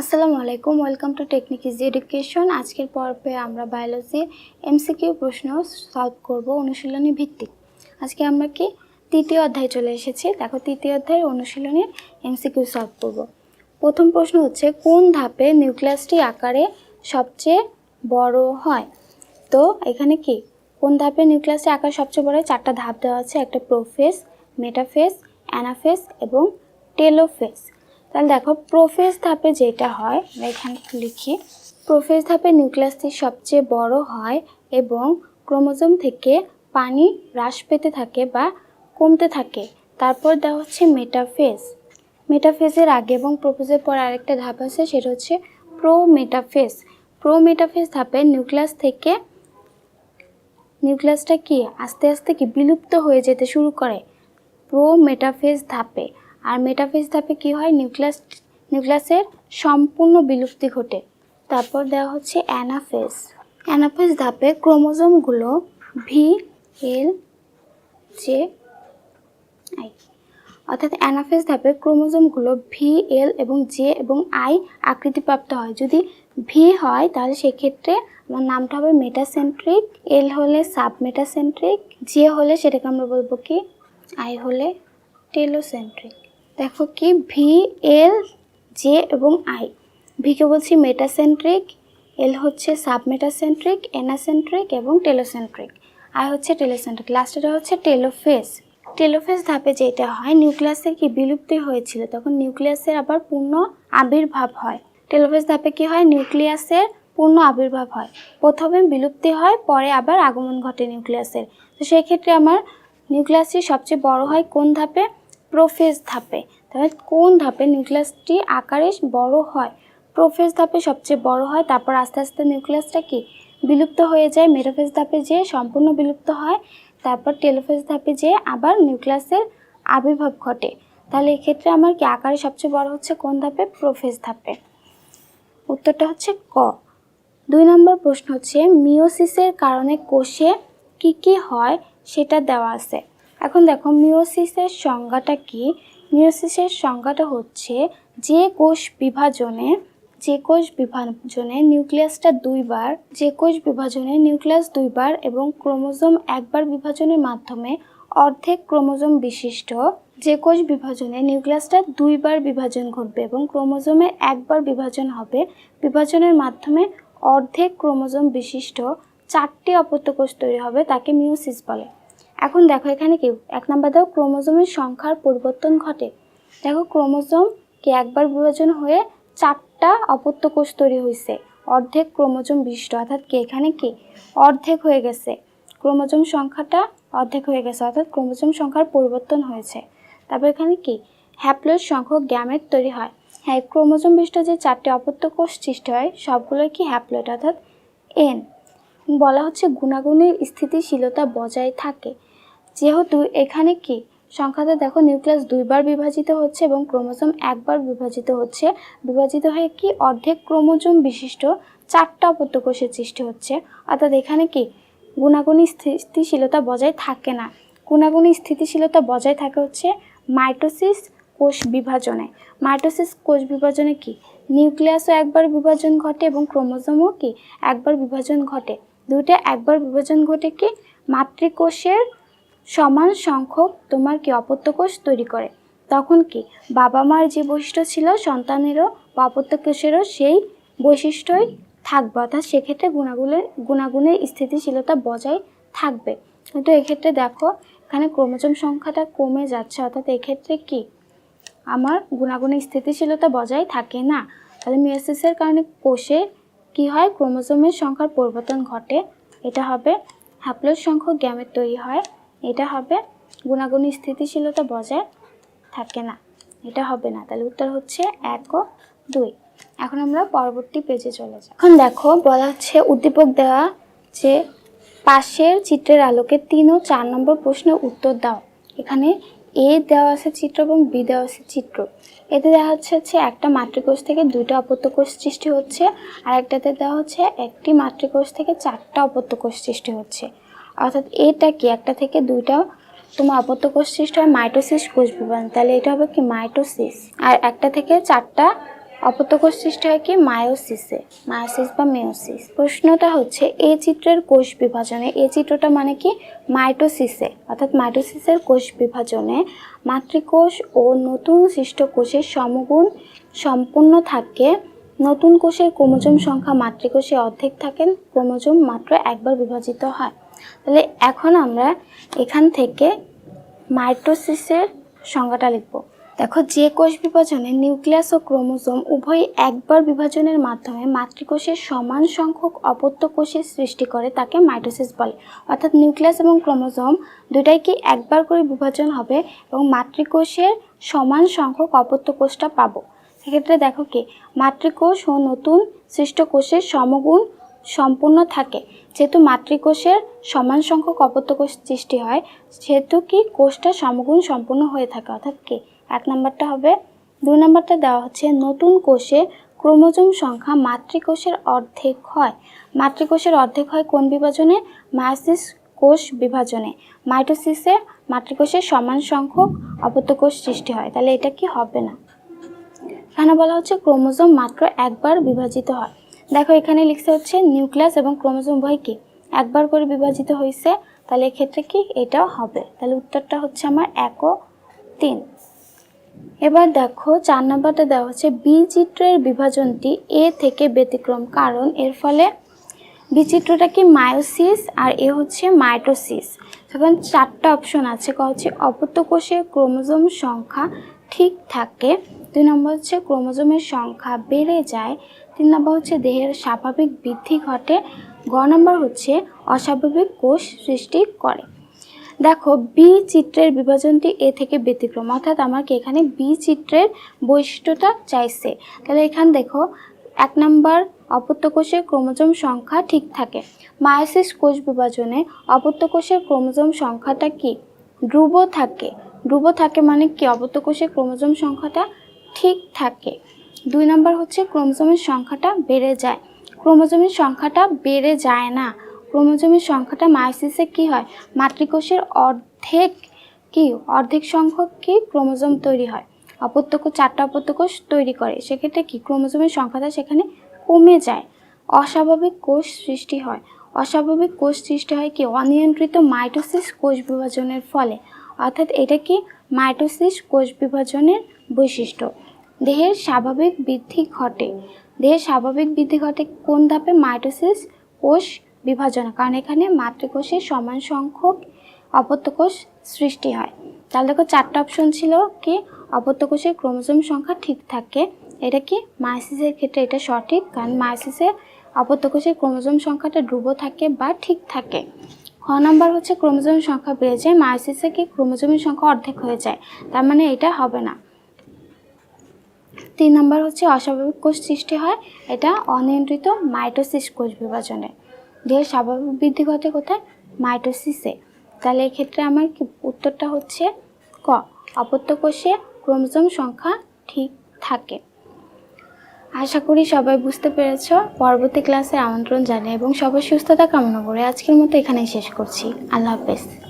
আসসালামু আলাইকুম, welcome to technique easy education. আজকের পর্বে আমরা বায়োলজির এমসিকিউ প্রশ্ন সলভ করব অনুশীলনী ভিত্তিক। আজকে আমরা কি তৃতীয় অধ্যায়ে চলে এসেছি। দেখো, তৃতীয় অধ্যায়ের অনুশীলনীর এমসিকিউ সলভ করব। প্রথম প্রশ্ন হচ্ছে, কোন ধাপে নিউক্লিয়াসটি আকারে সবচেয়ে বড় হয়? তো এখানে কি, কোন ধাপে নিউক্লিয়াসটি আকার সবচেয়ে বড় চারটা ধাপ দেওয়া আছে, একটা প্রোফেস মেটাফেস অ্যানাফেস এবং টেলোফেস তাহলে দেখো প্রোফেস ধাপে যেটা হয়, আমরা এখানে লিখি। প্রোফেস ধাপে নিউক্লিয়াসটি সবচেয়ে বড় হয় এবং ক্রোমোজোম থেকে পানি হ্রাস পেতে থাকে বা কমতে থাকে। তারপর দেওয়া হচ্ছে মেটাফেজ। মেটাফেজের আগে এবং প্রোফেজের পর আরেকটা ধাপ আছে, সেটা হচ্ছে প্রো মেটাফেজ প্রো মেটাফেজ ধাপে নিউক্লিয়াস থেকে, নিউক্লিয়াসটা কি, আস্তে আস্তে কি বিলুপ্ত হয়ে যেতে শুরু করে? প্রো মেটাফেজ ধাপে। আর মেটাফেজ ধাপে কি হয়? নিউক্লিয়াস নিউক্লিয়াসের সম্পূর্ণ বিলুপ্তি ঘটে। তারপর দেওয়া হচ্ছে অ্যানাফেজ। অ্যানাফেজ ধাপে ক্রোমোজোমগুলো ভি এল জে আই অর্থাৎ অ্যানাফেজ ধাপে ক্রোমোজোমগুলো ভি এল এবং জে এবং আই আকৃতিপ্রাপ্ত হয়। যদি ভি হয়, তাহলে সেক্ষেত্রে আমার নামটা হবে মেটাসেন্ট্রিক এল হলে সাবমেটাসেন্ট্রিক জে হলে সেটাকে আমরা বলব কি? আই হলে টেলোসেন্ট্রিক দেখো কি? ভি এল জে এবং আই ভিকে বলছি মেটাসেন্ট্রিক এল হচ্ছে সাবমেটাসেন্ট্রিক এনাসেন্ট্রিক এবং টেলোসেন্ট্রিক আই হচ্ছে টেলোসেন্ট্রিক লাস্টেটা হচ্ছে টেলোফেস টেলোফেস ধাপে যেটা হয় নিউক্লিয়াসের কি বিলুপ্তি হয়েছিল? তখন নিউক্লিয়াসের আবার পূর্ণ আবির্ভাব হয়। টেলোফেস ধাপে কি হয়? নিউক্লিয়াসের পূর্ণ আবির্ভাব হয়। প্রথমে বিলুপ্তি হয়, পরে আবার আগমন ঘটে নিউক্লিয়াসের তো সেই ক্ষেত্রে আমার নিউক্লিয়াসটি সবচেয়ে বড় হয় কোন ধাপে? প্রোফেজ ধাপে। তাহলে কোন ধাপে নিউক্লিয়াসটি আকারে বড় হয়? প্রোফেজ ধাপে সবচেয়ে বড় হয়, তারপর আস্তে আস্তে নিউক্লিয়াসটা কি? বিলুপ্ত হয়ে যায়, মেটাফেজ ধাপে যে সম্পূর্ণ বিলুপ্ত হয়, তারপর টেলোফেজ ধাপে যে আবার নিউক্লিয়াসের আবির্ভাব ঘটে। তাহলে এক্ষেত্রে আমার কি আকারে সবচেয়ে বড় হচ্ছে কোন ধাপে? প্রোফেজ ধাপে। উত্তরটা হচ্ছে ক। দুই নম্বর প্রশ্ন হচ্ছে মিওসিসের কারণে কোষে কি কি হয় সেটা দেওয়া আছে। এখন দেখো মিওসিসের সংজ্ঞাটা কি? মিওসিসের সংজ্ঞাটা হচ্ছে যে কোষ বিভাজনে, যে কোষ বিভাজনে নিউক্লিয়াসটা দুইবার, যে কোষ বিভাজনে নিউক্লিয়াস দুইবার এবং ক্রোমোজোম একবার বিভাজনের মাধ্যমে অর্ধেক ক্রোমোজোম বিশিষ্ট, যে কোষ বিভাজনে নিউক্লিয়াসটা দুইবার বিভাজন ঘটবে এবং ক্রোমোজোমের একবার বিভাজন হবে, বিভাজনের মাধ্যমে অর্ধেক ক্রোমোজোম বিশিষ্ট চারটি অপত্য কোষ তৈরি হবে তাকে মিওসিস বলে। এখন দেখো এখানে কি? এক নাম্বার দাও ক্রোমোজোমের সংখ্যার পরিবর্তন ঘটে। দেখো ক্রোমোজোম কি একবার বিভাজন হয়ে চারটা অপত্য কোষ তৈরি হয়েছে অর্ধেক ক্রোমোজোম বিশিষ্ট। অর্থাৎ কি এখানে কি? অর্ধেক হয়ে গেছে। ক্রোমোজোম সংখ্যাটা অর্ধেক হয়ে গেছে। অর্থাৎ ক্রোমোজোম সংখ্যার পরিবর্তন হয়েছে। তারপর এখানে কি? হ্যাপ্লয়েড সংখ্যক গ্যামেট তৈরি হয়। হ্যাঁ ক্রোমোজোম বিশিষ্ট যে চারটি অপত্য কোষ সৃষ্টি হয়, সবগুলোই কি হ্যাপ্লয়েড? অর্থাৎ এন। বলা হচ্ছে গুণাগুণের স্থিতিশীলতা বজায় থাকে। যেহেতু এখানে কি? সংখ্যাতে দেখো, নিউক্লিয়াস দুইবার বিভাজিত হচ্ছে এবং ক্রোমোজোম একবার বিভাজিত হচ্ছে। বিভাজিত হয়ে কি? অর্ধেক ক্রোমোজোম বিশিষ্ট চারটা অপত্যকোষের সৃষ্টি হচ্ছে। অর্থাৎ এখানে কি? গুণাগুণী স্থিতিশীলতা বজায় থাকে না। গুণাগুণী স্থিতিশীলতা বজায় থাকে হচ্ছে মাইটোসিস কোষ বিভাজনে। মাইটোসিস কোষ বিভাজনে কি? নিউক্লিয়াসও একবার বিভাজন ঘটে এবং ক্রোমোজোমও কি? একবার বিভাজন ঘটে। দুইটা একবার বিভাজন ঘটে কি? মাতৃকোষের সমান সংখ্যক তোমার কি অপত্যকোষ তৈরি করে? তখন কি বাবা মার যে বৈশিষ্ট্য ছিল, সন্তানেরও বা অপত্যকোষেরও সেই বৈশিষ্ট্যই থাকবে। অর্থাৎ সেক্ষেত্রে গুণাগুণের গুণাগুণের স্থিতিশীলতা বজায় থাকবে। কিন্তু এক্ষেত্রে দেখো, এখানে ক্রোমোজোম সংখ্যাটা কমে যাচ্ছে। অর্থাৎ এক্ষেত্রে কি? আমার গুণাগুণের স্থিতিশীলতা বজায় থাকে না। তাহলে মিওসিসের কারণে কোষে কি হয়? ক্রোমোজোমের সংখ্যার পরিবর্তন ঘটে। এটা হবে হ্যাপ্লয়েড সংখ্যক গ্যামেট তৈরি হয়। এটা হবে গুণাগুণী স্থিতিশীলতা বজায় থাকে না। এটা হবে না। তাহলে উত্তর হচ্ছে এক ও দুই। এখন আমরা পরবর্তী পেজে চলে যাই। এখন দেখো, বলা হচ্ছে উদ্দীপক দেওয়া যে পাশের চিত্রের আলোকে তিন ও চার নম্বর প্রশ্নের উত্তর দাও। এখানে এ দেওয়া আছে চিত্র এবং বি দেওয়া আছে চিত্র। এতে দেওয়া হচ্ছে হচ্ছে একটা মাতৃকোষ থেকে দুইটা অপত্যকোষ সৃষ্টি হচ্ছে আর একটাতে দেওয়া হচ্ছে একটি মাতৃকোষ থেকে চারটা অপত্যকোষ সৃষ্টি হচ্ছে। অর্থাৎ এটা কি? একটা থেকে দুইটা তোমার অপত্যকোষ সৃষ্টি হয়, মাইটোসিস কোষ বিভাজন। তাহলে এটা হবে কি? মাইটোসিস। আর একটা থেকে চারটা অপত্যকোষ সৃষ্টি হয় কি? মায়োসিসে। মায়োসিস বা মেয়োসিস। প্রশ্নটা হচ্ছে, এই চিত্রের কোষ বিভাজনে, এই চিত্রটা মানে কি? মাইটোসিসে। অর্থাৎ মাইটোসিসের কোষ বিভাজনে মাতৃকোষ ও নতুন সৃষ্ট কোষের সমগুণ সম্পূর্ণ থাকে। নতুন কোষের ক্রোমোজোম সংখ্যা মাতৃকোষে অর্ধেক থাকেন, ক্রোমোজোম মাত্র একবার বিভাজিত হয়। তাহলে এখন আমরা এখান থেকে মাইটোসিসের সংজ্ঞাটা লিখব। দেখো, যে কোষ বিভাজনে নিউক্লিয়াস ও ক্রোমোজোম উভয়ই একবার বিভাজনের মাধ্যমে মাতৃকোষের সমান সংখ্যক অপত্য কোষের সৃষ্টি করে তাকে মাইটোসিস বলে। অর্থাৎ নিউক্লিয়াস এবং ক্রোমোজোম দুটাই কি একবার করে বিভাজন হবে এবং মাতৃকোষের সমান সংখ্যক অপত্য কোষটা পাবো? সেক্ষেত্রে দেখো কি, মাতৃকোষ ও নতুন সৃষ্ট কোষের সমগুণ সম্পূর্ণ থাকে। যেহেতু মাতৃকোষের সমান সংখ্যক অপত্যকোষ সৃষ্টি হয়, সেহেতু কি কোষটা সমগুণ সম্পূর্ণ হয়ে থাকে? অর্থাৎ কি? এক নম্বরটা হবে, দুই নম্বরটা দেওয়া হচ্ছে, নতুন কোষে ক্রোমোজোম সংখ্যা মাতৃকোষের অর্ধেক হয়। মাতৃকোষের অর্ধেক হয় কোন বিভাজনে? মায়াসিস কোষ বিভাজনে। মাইটোসিসে মাতৃকোষের সমান সংখ্যক অপত্যকোষ সৃষ্টি হয়, তাহলে এটা কি হবে না? এখানে বলা হচ্ছে ক্রোমোজোম মাত্র একবার বিভাজিত হয়। দেখো, এখানে লিখতে হচ্ছে নিউক্লিয়াস এবং ক্রোমোজোম উভয় কি? একবার করে বিভাজিত হয়েছে তাহলে এক্ষেত্রে কি এটাও হবে? তাহলে উত্তরটা হচ্ছে আমার এক ও তিন। এবার দেখো, চার নম্বরটা দেওয়া হচ্ছে, বিচিত্রের বিভাজনটি এ থেকে ব্যতিক্রম, কারণ এর ফলে বিচিত্রটা কি মায়োসিস আর এ হচ্ছে মাইটোসিস। তখন চারটা অপশন আছে, ক হচ্ছে অপত্য কোষে ক্রোমোজোম সংখ্যা ঠিক থাকে, দুই নম্বর হচ্ছে ক্রোমোজোমের সংখ্যা বেড়ে যায় তিন নম্বর হচ্ছে দেহের স্বাভাবিক বৃদ্ধি ঘটে। গ নম্বর হচ্ছে অস্বাভাবিক কোষ সৃষ্টি করে। দেখো, বি চিত্রের বিভাজনটি এ থেকে ব্যতিক্রম। অর্থাৎ আমাকে এখানে বি চিত্রের বৈশিষ্ট্যটা চাইছে। তাহলে এখানে দেখো, এক নম্বর অপত্যকোষের ক্রোমোজোম সংখ্যা ঠিক থাকে। মায়োসিস কোষ বিভাজনে অপত্যকোষের ক্রোমোজোম সংখ্যাটা কি? ধ্রুব থাকে। ধ্রুব থাকে মানে কি? অপত্যকোষের ক্রোমোজোম সংখ্যাটা ঠিক থাকে। দুই নম্বর হচ্ছে ক্রোমোজোমের সংখ্যাটা বেড়ে যায়। ক্রোমোজোমের সংখ্যাটা বেড়ে যায় না। ক্রোমোজোমের সংখ্যাটা মাইসিসে কি হয়? মাতৃকোষের অর্ধেক কি? অর্ধেক সংখ্যক কি? ক্রোমোজোম তৈরি হয়। অপত্যকোষ চারটা অপত্যকোষ তৈরি করে। সেক্ষেত্রে কি? ক্রোমোজোমের সংখ্যাটা সেখানে কমে যায়। অস্বাভাবিক কোষ সৃষ্টি হয়। অস্বাভাবিক কোষ সৃষ্টি হয় কি? অনিয়ন্ত্রিত মাইটোসিস কোষ বিভাজনের ফলে। অর্থাৎ এটা কি? মাইটোসিস কোষ বিভাজনের বৈশিষ্ট্য। দেহের স্বাভাবিক বৃদ্ধি ঘটে। দেহের স্বাভাবিক বৃদ্ধি ঘটে কোন ধাপে? মাইটোসিস কোষ বিভাজন। কারণ এখানে মাতৃকোষের সমান সংখ্যক অপত্যকোষ সৃষ্টি হয়। তাহলে দেখো চারটা অপশন ছিল কি? অপত্যকোষের ক্রোমোজোম সংখ্যা ঠিক থাকে। এটা কি? মায়াসিসের ক্ষেত্রে এটা সঠিক। কারণ মায়াসিসের অপত্যকোষের ক্রোমোজোম সংখ্যাটা ধ্রুব থাকে বা ঠিক থাকে। খ নম্বর হচ্ছে ক্রোমোজোমের সংখ্যা বেড়ে যায় মায়াসিসে কি ক্রোমোজোমের সংখ্যা অর্ধেক হয়ে যায়? তার মানে এটা হবে না। তিন নম্বর হচ্ছে অস্বাভাবিক কোষ সৃষ্টি হয়। এটা অনিয়ন্ত্রিত মাইটোসিস কোষ বিভাজনে। দেহের স্বাভাবিক বৃদ্ধি ঘটে কোথায়? মাইটোসিসে। তাহলে এক্ষেত্রে আমার কি উত্তরটা হচ্ছে ক। অপত্য কোষে ক্রোমোজোম সংখ্যা ঠিক থাকে। আশা করি সবাই বুঝতে পেরেছ। পরবর্তী ক্লাসে আমন্ত্রণ জানাই এবং সবার সুস্থতা কামনা করে আজকের মতো এখানেই শেষ করছি। আল্লাহ হাফেজ।